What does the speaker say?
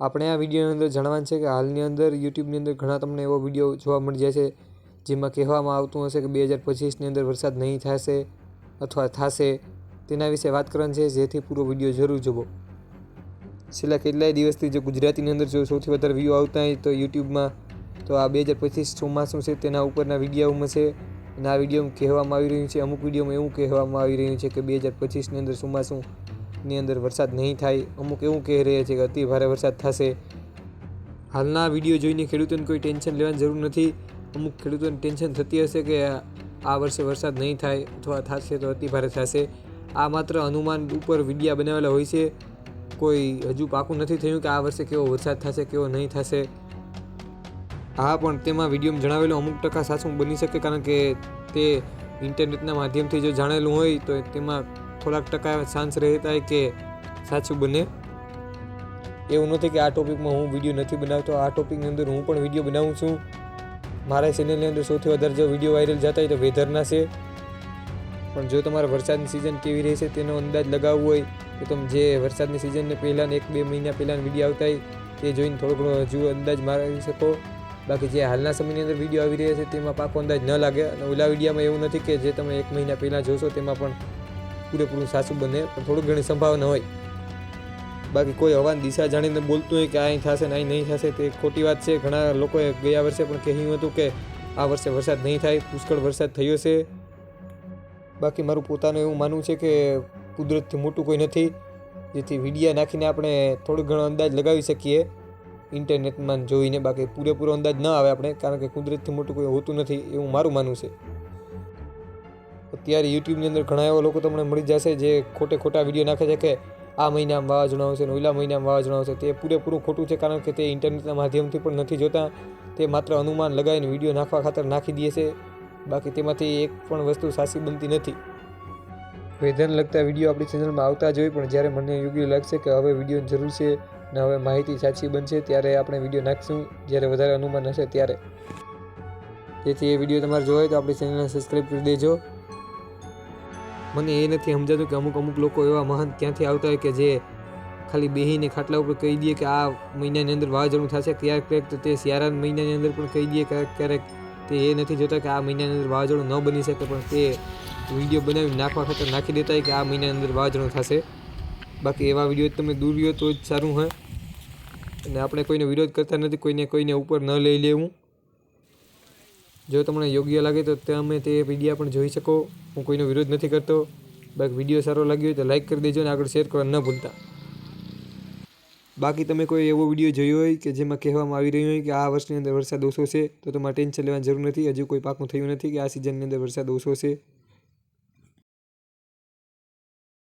આપણે આ વિડીયોની અંદર જાણવાનું છે કે હાલની અંદર યુટ્યુબની અંદર ઘણા તમને એવો વીડિયો જોવા મળી જાય છે, જેમાં કહેવામાં આવતું હશે કે બે હજાર પચીસની અંદર વરસાદ નહીં થશે અથવા થશે, તેના વિશે વાત કરવાની છે, જેથી પૂરો વીડિયો જરૂર જુઓ છેલ્લા કેટલાય દિવસથી જે ગુજરાતીની અંદર જો સૌથી વધારે વ્યૂ આવતા હોય તો યુટ્યુબમાં, તો આ બે હજાર પચીસ ચોમાસું છે, તેના ઉપરના વિડીયોમાં છે, અને આ વિડીયોમાં કહેવામાં આવી રહ્યું છે, અમુક વિડીયોમાં એવું કહેવામાં આવી રહ્યું છે કે બે હજાર પચીસની અંદર ચોમાસુંની અંદર વરસાદ નહીં થાય. અમુક એવું કહી રહ્યા છે કે અતિ ભારે વરસાદ થશે. હાલના વીડિયો જોઈને ખેડૂતોને કોઈ ટેન્શન લેવાની જરૂર નથી. અમુક ખેડૂતોને ટેન્શન થતી હશે કે આ વર્ષે વરસાદ નહીં થાય અથવા થશે તો અતિ ભારે થશે. આ માત્ર અનુમાન ઉપર વિડીયા બનાવેલા હોય છે. કોઈ હજુ પાકું નથી થયું કે આ વર્ષે કેવો વરસાદ થશે, કેવો નહીં થશે. હા, પણ તેમાં વિડીયોમાં જણાવેલું અમુક ટકા સાચું બની શકે કારણ કે તે ઇન્ટરનેટના માધ્યમથી જો જાણેલું હોય તો તેમાં થોડાક ટકા ચાન્સ રહેતા હોય કે સાચું બને. એવું નથી કે આ ટોપિકમાં હું વીડિયો નથી બનાવતો. આ ટોપિકની અંદર હું પણ વીડિયો બનાવું છું. મારા ચેનલની અંદર સૌથી વધારે જો વીડિયો વાયરલ જતા હોય તો વેધરના છે. પણ જો તમારે વરસાદની સિઝન કેવી રહેશે તેનો અંદાજ લગાવવો હોય, તો તમે જે વરસાદની સિઝનને પહેલાં એક બે મહિના પહેલાં વીડિયો આવતા હોય, તે જોઈને થોડો ઘણો હજુ અંદાજ મારી શકો. બાકી જે હાલના સમયની અંદર વીડિયો આવી રહ્યા છે તેમાં પાકો અંદાજ ન લાગે. અને ઓલા વિડીયોમાં એવું નથી કે જે તમે એક મહિના પહેલાં જોશો તેમાં પણ પૂરેપૂરું સાચું બને, પણ થોડું ઘણી સંભાવના હોય. બાકી કોઈ હવાની દિશા જાણીને બોલતું હોય કે અહીં થશે ને અહીં નહીં થશે, તે ખોટી વાત છે. ઘણા લોકોએ ગયા વર્ષે પણ કહ્યું હતું કે આ વર્ષે વરસાદ નહીં થાય, પુષ્કળ વરસાદ થયો છે. બાકી મારું પોતાનું એવું માનવું છે કે કુદરતથી મોટું કોઈ નથી, જેથી વિડીયા નાખીને આપણે થોડો ઘણો અંદાજ લગાવી શકીએ. ઇન્ટરનેટમાં જોઈને બાકી પૂરેપૂરો અંદાજ ન આવે આપણે, કારણ કે કુદરતથી મોટું કોઈ હોતું નથી એવું મારું માનવું છે. અત્યારે યુટ્યુબની અંદર ઘણા એવા લોકો તમને મળી જશે જે ખોટે ખોટા વીડિયો નાખે છે કે આ મહિનામાં વાવાઝોડા આવશે ને ઓલા મહિનામાં વાવાઝોડા આવશે. તે પૂરેપૂરું ખોટું છે કારણ કે તે ઇન્ટરનેટના માધ્યમથી પણ નથી જોતા. તે માત્ર અનુમાન લગાવીને વીડિયો નાખવા ખાતર નાખી દે છે. બાકી તેમાંથી એક પણ વસ્તુ સાચી બનતી નથી. વેધરને લગતા વીડિયો આપણી ચેનલમાં આવતા જ હોય, પણ જ્યારે મને યોગ્ય લાગશે કે હવે વિડીયોની જરૂર છે ને હવે માહિતી સાચી બનશે, ત્યારે આપણે વીડિયો નાખીશું. જ્યારે વધારે અનુમાન હશે ત્યારે. તેથી એ વીડિયો તમારે જોવો તો આપણી ચેનલને સબસ્ક્રાઈબ કરી દેજો. મને એ નથી સમજાતું કે અમુક અમુક લોકો એવા મહાન ક્યાંથી આવતા હોય કે જે ખાલી બેહીને ખાટલા ઉપર કહી દે કે આ મહિનાની અંદર વાવાઝોડું થશે ક્યારેક ક્યારેક તો તે શિયાળાના મહિનાની અંદર પણ કહી દે ક્યારેક ક્યારેક. તે એ નથી જોતા કે આ મહિનાની અંદર વાવાઝોડું ન બની શકે પણ તે વીડિયો બનાવી નાખવા ખાતર નાખી દેતા હોય કે આ મહિનાની અંદર વાવાઝોડું થશે. બાકી એવા વીડિયો તમે દૂર રહ્યો તો જ સારું હોય અને આપણે કોઈનો વિરોધ કરતા નથી, કોઈને કોઈને ઉપર ન લઈ લેવું. જો તમને યોગ્ય લાગે તો તમે તે વિડીયા પણ જોઈ શકો. હું કોઈનો વિરોધ નથી કરતો. બાકી વીડિયો સારો લાગ્યો હોય તો લાઇક કરી દેજો અને આગળ શેર કરવા ન ભૂલતા. બાકી તમે કોઈ એવો વીડિયો જોયો હોય કે જેમાં કહેવામાં આવી રહ્યું હોય કે આ વર્ષની અંદર વરસાદ ઓછો છે, તો તમારે ટેન્શન લેવાની જરૂર નથી. હજુ કોઈ પાકું થયું નથી કે આ સિઝનની અંદર વરસાદ ઓછો છે.